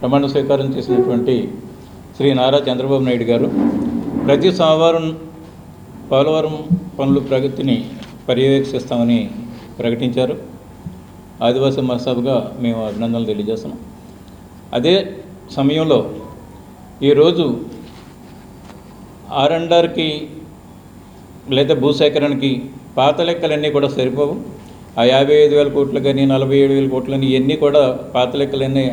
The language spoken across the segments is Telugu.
ప్రమాణ స్వీకారం చేసినటువంటి శ్రీ నారా చంద్రబాబు నాయుడు గారు ప్రతి సోమవారం పోలవరం పనుల ప్రగతిని పర్యవేక్షిస్తామని ప్రకటించారు. ఆదివాసీ మహాసభగా మేము అభినందనలు తెలియజేస్తున్నాం. అదే సమయంలో ఈరోజు ఆర్ఎండ్ఆర్కి లేదా భూసేకరణకి పాత లెక్కలన్నీ కూడా సరిపోవు. ఆ యాభై ఐదు వేల కోట్లు కానీ నలభై ఏడు వేల కోట్లని ఇవన్నీ కూడా పాత లెక్కలన్నీ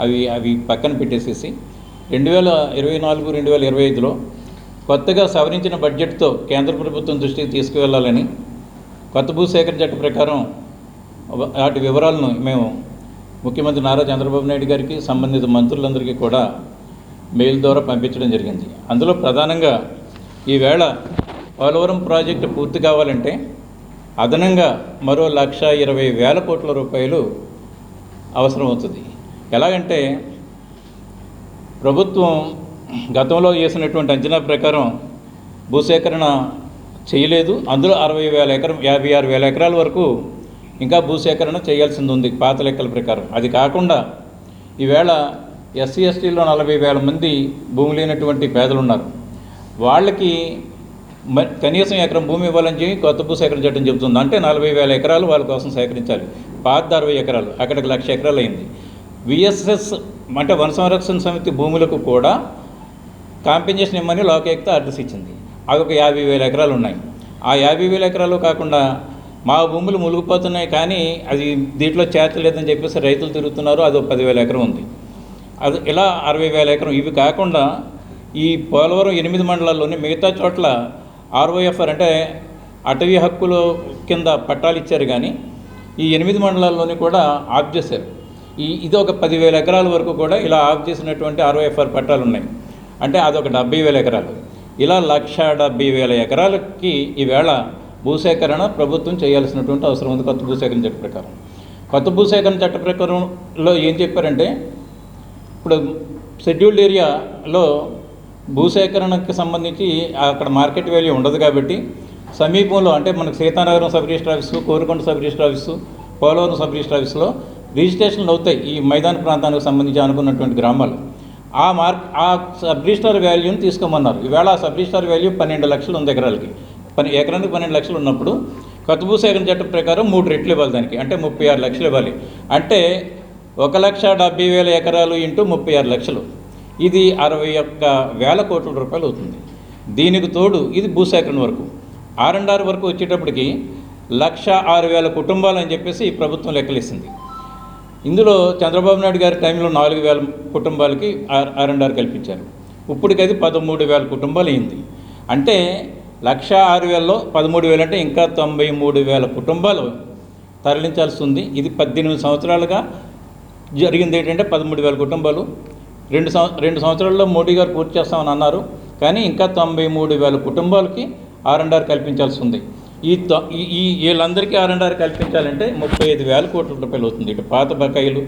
అవి అవి పక్కన పెట్టేసేసి రెండు వేల ఇరవై నాలుగు రెండు వేల ఇరవై ఐదులో కొత్తగా సవరించిన బడ్జెట్తో కేంద్ర ప్రభుత్వం దృష్టికి తీసుకువెళ్ళాలని కొత్త భూసేకరణ చట్టం ప్రకారం వాటి వివరాలను మేము ముఖ్యమంత్రి నారా చంద్రబాబు నాయుడు గారికి సంబంధిత మంత్రులందరికీ కూడా మెయిల్ ద్వారా పంపించడం జరిగింది. అందులో ప్రధానంగా ఈవేళ పోలవరం ప్రాజెక్టు పూర్తి కావాలంటే అదనంగా మరో లక్ష ఇరవై వేల కోట్ల రూపాయలు అవసరం అవుతుంది ఎలాగంటే ప్రభుత్వం గతంలో చేసినటువంటి అంచనా ప్రకారం భూసేకరణ చేయలేదు. అందులో అరవై వేల ఎకరం యాభై ఆరు వేల ఎకరాల వరకు ఇంకా భూసేకరణ చేయాల్సింది ఉంది పాత లెక్కల ప్రకారం. అది కాకుండా ఈవేళ ఎస్సీ ఎస్టీలో నలభై వేల మంది భూమి లేనటువంటి పేదలు ఉన్నారు. వాళ్ళకి మ- కనీసం ఎకరం భూమి ఇవ్వాలని చెప్పి కొత్త భూ సేకరణ చట్టం చెబుతుంది. అంటే నలభై వేల ఎకరాలు వాళ్ళ కోసం సేకరించాలి. పాత అరవై ఎకరాలు అక్కడికి లక్ష ఎకరాలు అయింది. విఎస్ఎస్ అంటే వన సంరక్షణ సమితి భూములకు కూడా కాంపెన్సేషన్ ఇమ్మని లోకాయుక్త ఆర్డర్స్ ఇచ్చింది. అవి ఒక యాభై వేల ఎకరాలు ఉన్నాయి. ఆ యాభై వేల ఎకరాలు కాకుండా మా భూములు మునిగిపోతున్నాయి కానీ అది దీంట్లో చేర్చలేదని చెప్పేసి రైతులు తిరుగుతున్నారు. అది ఒక పదివేల ఎకరం ఉంది. అది ఇలా అరవై వేల ఎకరం. ఇవి కాకుండా ఈ పోలవరం ఎనిమిది మండలాల్లోని మిగతా చోట్ల ఆర్ఓఎఫ్ఆర్ అంటే అటవీ హక్కుల కింద పట్టాలు ఇచ్చారు కానీ ఈ ఎనిమిది మండలాల్లోని కూడా ఆఫ్ చేశారు. ఈ ఇది ఒక పదివేల ఎకరాల వరకు కూడా ఇలా ఆఫ్ చేసినటువంటి ఆర్ఓఎఫ్ఆర్ పట్టాలు ఉన్నాయి. అంటే అదొక డెబ్బై వేల ఎకరాలు. ఇలా లక్ష డెబ్బై వేల ఎకరాలకి ఈవేళ భూసేకరణ ప్రభుత్వం చేయాల్సినటువంటి అవసరం ఉంది కొత్త భూసేకరణ చట్ట ప్రకారం. కొత్త భూసేకరణ చట్ట ప్రకారంలో ఏం చెప్పారంటే ఇప్పుడు షెడ్యూల్డ్ ఏరియాలో భూసేకరణకు సంబంధించి అక్కడ మార్కెట్ వాల్యూ ఉండదు కాబట్టి సమీపంలో అంటే మనకు Seethanagaram sub register office Korukonda sub register office Polavaram sub register ఆఫీసులో రిజిస్ట్రేషన్లు అవుతాయి. ఈ మైదాన ప్రాంతానికి సంబంధించి అనుకున్నటువంటి గ్రామాలు. ఆ మార్క్ ఆ సబ్ రిజిస్టర్ వాల్యూని తీసుకోమన్నారు. ఈవేళ ఆ సబ్ రిజిస్టర్ వాల్యూ పన్నెండు లక్షలు ఉంది ఎకరాలకి. పని ఎకరానికి పన్నెండు లక్షలు ఉన్నప్పుడు కొత్త భూసేకరణ చట్టం ప్రకారం మూడు రెట్లు ఇవ్వాలి దానికి. అంటే ముప్పై ఆరు లక్షలు ఇవ్వాలి. అంటే ఒక లక్ష డెబ్బై వేల ఎకరాలు ఇంటూ ముప్పై ఆరు లక్షలు. ఇది అరవై ఒక్క వేల కోట్ల రూపాయలు అవుతుంది. దీనికి తోడు ఇది భూసేకరణ వరకు. ఆర్ అండ్ ఆర్ వరకు వచ్చేటప్పటికి లక్ష ఆరు వేల కుటుంబాలు అని చెప్పేసి ఈ ప్రభుత్వం లెక్కలేసింది. ఇందులో చంద్రబాబు నాయుడు గారి టైంలో నాలుగు వేల కుటుంబాలకి ఆర్ ఆర్ అండ్ ఆర్ కల్పించారు. ఇప్పటికైతే పదమూడు వేల కుటుంబాలు అయింది. అంటే లక్ష ఆరు వేలలో పదమూడు వేలు అంటే ఇంకా తొంభై మూడు వేల కుటుంబాలు తరలించాల్సి ఉంది. ఇది పద్దెనిమిది సంవత్సరాలుగా జరిగింది ఏంటంటే పదమూడు వేల కుటుంబాలు. రెండు సంవ రెండు సంవత్సరాల్లో మోడీ గారు పూర్తి చేస్తామని అన్నారు. కానీ ఇంకా తొంభై మూడు వేల కుటుంబాలకి ఆర్ అండ్ ఆర్ కల్పించాల్సి ఉంది. ఈ ఈ- వీళ్ళందరికీ ఆర్ఎన్ఆర్ కల్పించాలంటే ముప్పై ఐదు వేల కోట్ల రూపాయలు అవుతుంది. ఇటు పాత బకాయిలు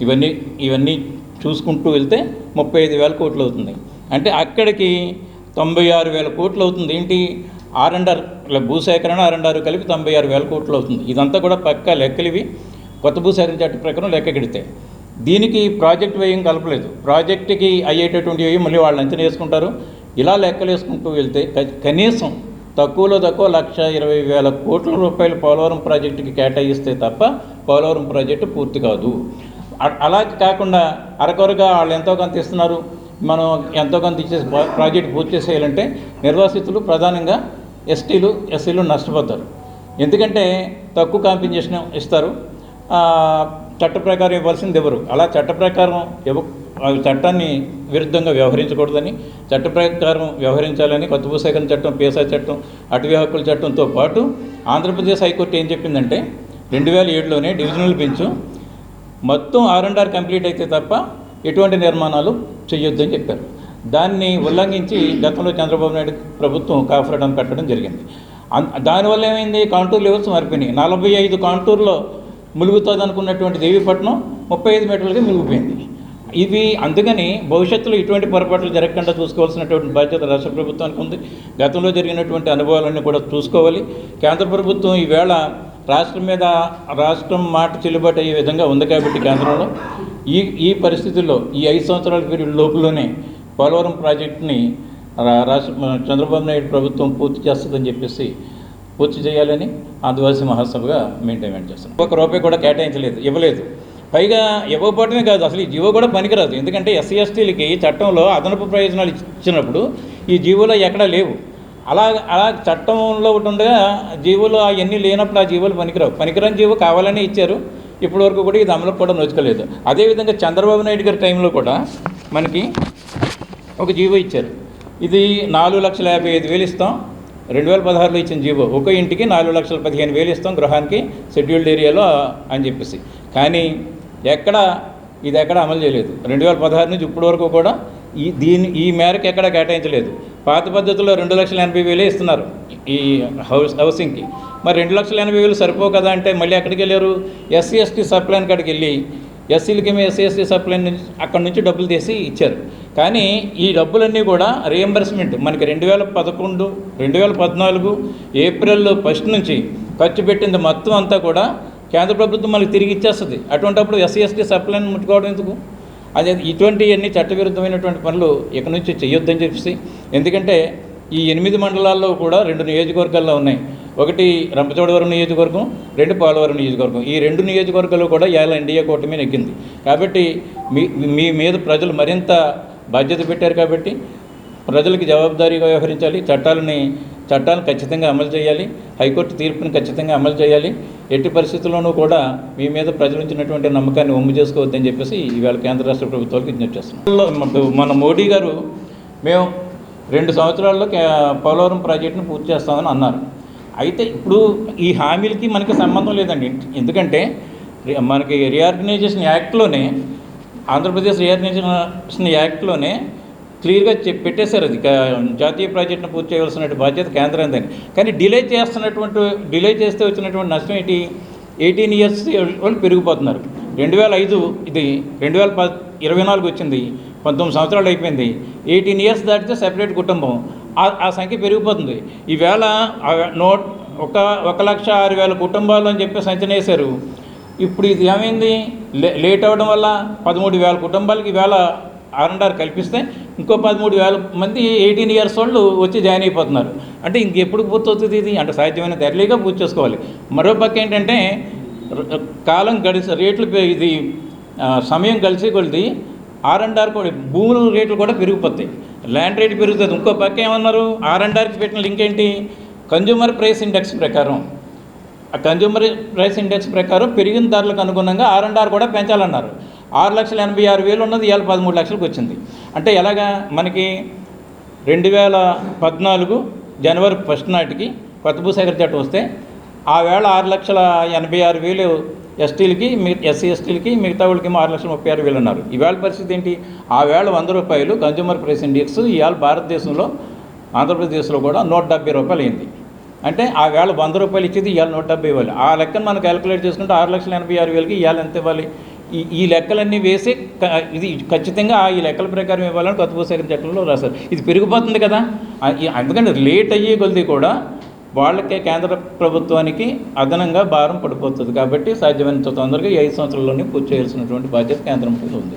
ఇవన్నీ ఇవన్నీ చూసుకుంటూ వెళ్తే ముప్పై ఐదు వేల కోట్లు అవుతుంది. అంటే అక్కడికి తొంభై ఆరు వేల కోట్లు అవుతుంది. ఏంటి? ఆర్ఎన్ఆర్ భూసేకరణ ఆర్ఎన్ఆర్ కలిపి తొంభై ఆరు వేల కోట్లు అవుతుంది. ఇదంతా కూడా పక్కా లెక్కలు ఇవి. కొత్త భూసేకరణ చట్ట ప్రకారం లెక్క కడితే. దీనికి ప్రాజెక్ట్ వ్యయం కలపలేదు. ప్రాజెక్టుకి అయ్యేటటువంటి వ్యయం మళ్ళీ వాళ్ళు అంచనా వేసుకుంటారు. ఇలా లెక్కలు వేసుకుంటూ వెళ్తే కనీసం తక్కువలో తక్కువ లక్ష ఇరవై వేల కోట్ల రూపాయలు పోలవరం ప్రాజెక్టుకి కేటాయిస్తే తప్ప పోలవరం ప్రాజెక్టు పూర్తి కాదు. అ- అలా కాకుండా అరకొరగా వాళ్ళు ఎంతో కొంత ఇస్తున్నారు. మనం ఎంతో కొంత ఇచ్చేసి ప్రాజెక్ట్ పూర్తి చేసేయాలంటే నిర్వాసితులు ప్రధానంగా ఎస్టీలు ఎస్సీలు నష్టపోతారు. ఎందుకంటే తక్కువ కాంపెన్సేషన్ ఇస్తారు. చట్ట ప్రకారం ఇవ్వాల్సింది ఎవరు? అలా చట్ట ప్రకారం ఇవ్వ చట్టాన్ని విరుద్ధంగా వ్యవహరించకూడదని చట్ట ప్రకారం వ్యవహరించాలని కొత్త భూసేకరణ చట్టం పేసా చట్టం అటవీ హక్కుల చట్టంతో పాటు ఆంధ్రప్రదేశ్ హైకోర్టు ఏం చెప్పిందంటే రెండు వేల ఏడులోనే డివిజనల్ బెంచ్ మొత్తం ఆర్ అండ్ ఆర్ కంప్లీట్ అయితే తప్ప ఎటువంటి నిర్మాణాలు చేయొద్దని చెప్పారు. దాన్ని ఉల్లంఘించి గతంలో చంద్రబాబు నాయుడు ప్రభుత్వం కాఫరడం పెట్టడం జరిగింది. అన్- దానివల్ల ఏమైంది? కాంటూర్ లెవెల్స్ మారిపోయినాయి నలభై ఐదు కాంటూర్లో ములుగుతుంది అనుకున్నటువంటి దేవీపట్నం ముప్పై ఐదు మీటర్లకి మునిగిపోయింది. ఇవి అందుకని భవిష్యత్తులో ఇటువంటి పొరపాట్లు జరగకుండా చూసుకోవాల్సినటువంటి బాధ్యత రాష్ట్ర ప్రభుత్వానికి ఉంది. గతంలో జరిగినటువంటి అనుభవాలన్నీ కూడా చూసుకోవాలి. కేంద్ర ప్రభుత్వం ఈవేళ రాష్ట్రం మీద రాష్ట్రం మాట చెల్లుబాటు అయ్యే విధంగా ఉంది కాబట్టి కేంద్రంలో. ఈ ఈ పరిస్థితుల్లో ఈ ఐదు సంవత్సరాల పీరియడ్ లోపులోనే పోలవరం ప్రాజెక్టుని రా- రాష్ట్ర చంద్రబాబు నాయుడు ప్రభుత్వం పూర్తి చేస్తుందని చెప్పేసి పూర్తి చేయాలని ఆదివాసీ మహాసభగా మెయింటైన్మెంట్ చేస్తున్నాం. ఒక రూపాయి కూడా కేటాయించలేదు ఇవ్వలేదు. పైగా ఇవ్వకపోవటమే కాదు అసలు ఈ జీవో కూడా పనికిరాదు. ఎందుకంటే ఎస్సీ ఎస్టీలకి చట్టంలో అదనపు ప్రయోజనాలు ఇచ్చినప్పుడు ఈ జీవోలో ఎక్కడా లేవు. అలా అలా చట్టంలో ఒకటి ఉండగా జీవోలు అవన్నీ లేనప్పుడు ఆ జీవోలు పనికిరావు. పనికిరాని జీవో కావాలని ఇచ్చారు. ఇప్పటి వరకు కూడా ఇది అమలు కూడా నోచుకోలేదు. అదేవిధంగా చంద్రబాబు నాయుడు గారి టైంలో కూడా మనకి ఒక జీవో ఇచ్చారు. ఇది నాలుగు లక్షల యాభై ఐదు వేలు ఇస్తాం. రెండు వేల పదహారులో ఇచ్చిన జీవో ఒక ఇంటికి నాలుగు లక్షల పదిహేను వేలు ఇస్తాం గృహానికి షెడ్యూల్డ్ ఏరియాలో అని చెప్పేసి. కానీ ఎక్కడ ఇది ఎక్కడ అమలు చేయలేదు. రెండు వేల పదహారు నుంచి ఇప్పటి వరకు కూడా ఈ దీని ఈ మేరకు ఎక్కడ కేటాయించలేదు. పాత పద్ధతిలో రెండు లక్షల ఎనభై వేలే ఇస్తున్నారు ఈ హౌస్ హౌసింగ్కి. మరి రెండు లక్షల ఎనభై వేలు సరిపో కదా అంటే మళ్ళీ ఎక్కడికి వెళ్ళారు? ఎస్సీ ఎస్టీ సప్లైన్ కాడికి వెళ్ళి ఎస్సీలకి ఎస్సీ ఎస్టీ సప్లైన్ నుంచి అక్కడి నుంచి డబ్బులు తీసి ఇచ్చారు. కానీ ఈ డబ్బులన్నీ కూడా రియంబర్స్మెంట్ మనకి రెండు వేల పదకొండు రెండు వేల పద్నాలుగు ఏప్రిల్ ఫస్ట్ నుంచి ఖర్చు పెట్టింది మొత్తం అంతా కూడా కేంద్ర ప్రభుత్వం మనకి తిరిగి ఇచ్చేస్తుంది. అటువంటిప్పుడు ఎస్సీ ఎస్టీ సప్లైని ముట్టుకోవడం ఎందుకు? అదే ఇటువంటివన్నీ చట్టవిరుద్ధమైనటువంటి పనులు ఇక నుంచి చేయొద్దని చెప్పేసి. ఎందుకంటే ఈ ఎనిమిది మండలాల్లో కూడా రెండు నియోజకవర్గాల్లో ఉన్నాయి. ఒకటి రంపచోడవరం నియోజకవర్గం రెండు పోలవరం నియోజకవర్గం. ఈ రెండు నియోజకవర్గాలు కూడా ఇవాళ ఎన్డీఏ కూటమి నెగ్గింది. కాబట్టి మీ మీ మీద ప్రజలు మరింత బాధ్యత పెట్టారు కాబట్టి ప్రజలకు జవాబుదారీగా వ్యవహరించాలి. చట్టాలని చట్టాలను ఖచ్చితంగా అమలు చేయాలి. హైకోర్టు తీర్పుని ఖచ్చితంగా అమలు చేయాలి. ఎట్టి పరిస్థితుల్లోనూ కూడా మీ మీద ప్రజలు ఉంచినటువంటి నమ్మకాన్ని ఒమ్ము చేసుకోవద్దని చెప్పేసి ఈవేళ కేంద్ర రాష్ట్ర ప్రభుత్వాలకు విజ్ఞప్తి చేస్తున్నాం. మన మోడీ గారు మేము రెండు సంవత్సరాల్లో పోలవరం ప్రాజెక్టును పూర్తి చేస్తామని అన్నారు. అయితే ఇప్పుడు ఈ హామీలకి మనకి సంబంధం లేదండి. ఎందుకంటే మనకి రీఆర్గనైజేషన్ యాక్ట్లోనే ఆంధ్రప్రదేశ్ రీఆర్గనైజేషన్ యాక్ట్లోనే క్లియర్గా పెట్టేశారు అది. జాతీయ ప్రాజెక్టును పూర్తి చేయవలసినటువంటి బాధ్యత కేంద్రందని కానీ డిలే చేస్తున్నటువంటి డిలే చేస్తే వచ్చినటువంటి నష్టం ఏంటి? ఎయిటీన్ ఇయర్స్ వాళ్ళు పెరిగిపోతున్నారు. రెండు వేల ఐదు ఇది రెండు వేల ప ఇరవై నాలుగు వచ్చింది. పంతొమ్మిది సంవత్సరాలు అయిపోయింది. ఎయిటీన్ ఇయర్స్ దాటితే సెపరేట్ కుటుంబం. ఆ- సంఖ్య పెరిగిపోతుంది. ఈవేళ నోట్ ఒక ఒక లక్ష ఆరు వేల కుటుంబాలు అని చెప్పేసి అంచనా వేశారు ఇప్పుడు ఇది ఏమైంది? లేట్ అవ్వడం వల్ల పదమూడు వేల కుటుంబాలకి వేల ఆర్ఎన్ఆర్ కల్పిస్తే ఇంకో పదమూడు వేల మంది ఎయిటీన్ ఇయర్స్ వాళ్ళు వచ్చి జాయిన్ అయిపోతున్నారు. అంటే ఇంకెప్పుడు పూర్తవుతుంది ఇది? అంటే సాధ్యమైన ఎర్లీగా పూర్తి చేసుకోవాలి. మరో పక్క ఏంటంటే కాలం గడిచి రేట్లు పె- ఇది సమయం కలిసి కొలిది ఆర్ అండ్ ఆర్ కూడా భూముల రేట్లు కూడా పెరిగిపోతాయి. ల్యాండ్ రేట్ పెరుగుతుంది. ఇంకో పక్క ఏమన్నారు? ఆర్ అండ్ ఆర్కి పెట్టిన లింక్ ఏంటి? కన్జ్యూమర్ ప్రైస్ ఇండెక్స్ ప్రకారం. కన్జ్యూమర్ ప్రైస్ ఇండెక్స్ ప్రకారం పెరిగిన ధరలకు అనుగుణంగా ఆర్ అండ్ ఆర్ కూడా పెంచాలన్నారు. ఆరు లక్షల ఎనభై ఆరు వేలు ఉన్నది ఇవాళ పదమూడు లక్షలకు వచ్చింది. అంటే ఎలాగా మనకి రెండు వేల పద్నాలుగు జనవరి ఫస్ట్ నాటికి కొత్త భూసేకర చట్టం వస్తే ఆ వేళ ఆరు లక్షల ఎనభై ఆరు వేలు ఎస్టీలకి మీ ఎస్సీ ఎస్టీలకి మిగతా వాళ్ళకి ఆరు లక్షల ముప్పై ఆరు వేలు ఉన్నారు ఈవేళ పరిస్థితి ఏంటి? ఆ వేళ వంద రూపాయలు కన్జ్యూమర్ ప్రైస్ ఇండెక్స్ ఇవాళ భారతదేశంలో ఆంధ్రప్రదేశ్లో కూడా నూట డెబ్బై రూపాయలు అయింది అంటే ఆ వేళ వంద రూపాయలు ఇచ్చేది ఇవాళ నూట డెబ్బై ఇవ్వాలి ఆ లెక్కను మనం క్యాలిక్యులేట్ చేసుకుంటే ఆరు లక్షల ఎనభై ఆరు వేలకి ఇవాళ ఎంత ఇవ్వాలి? ఈ ఈ లెక్కలన్నీ వేసి ఇది ఖచ్చితంగా ఈ లెక్కల ప్రకారం ఇవ్వాలని కొత్త భూసేకరణ చట్టంలో రాశారు. ఇది పెరిగిపోతుంది కదా? అందుకని లేట్ అయ్యే కొద్ది కూడా వాళ్ళకే కేంద్ర ప్రభుత్వానికి అదనంగా భారం పడిపోతుంది కాబట్టి సాధ్యమైనంత తొందరగా ఈ ఐదు సంవత్సరాల్లోనే పూర్తి చేయాల్సినటువంటి బాధ్యత కేంద్రం మీద ఉంది.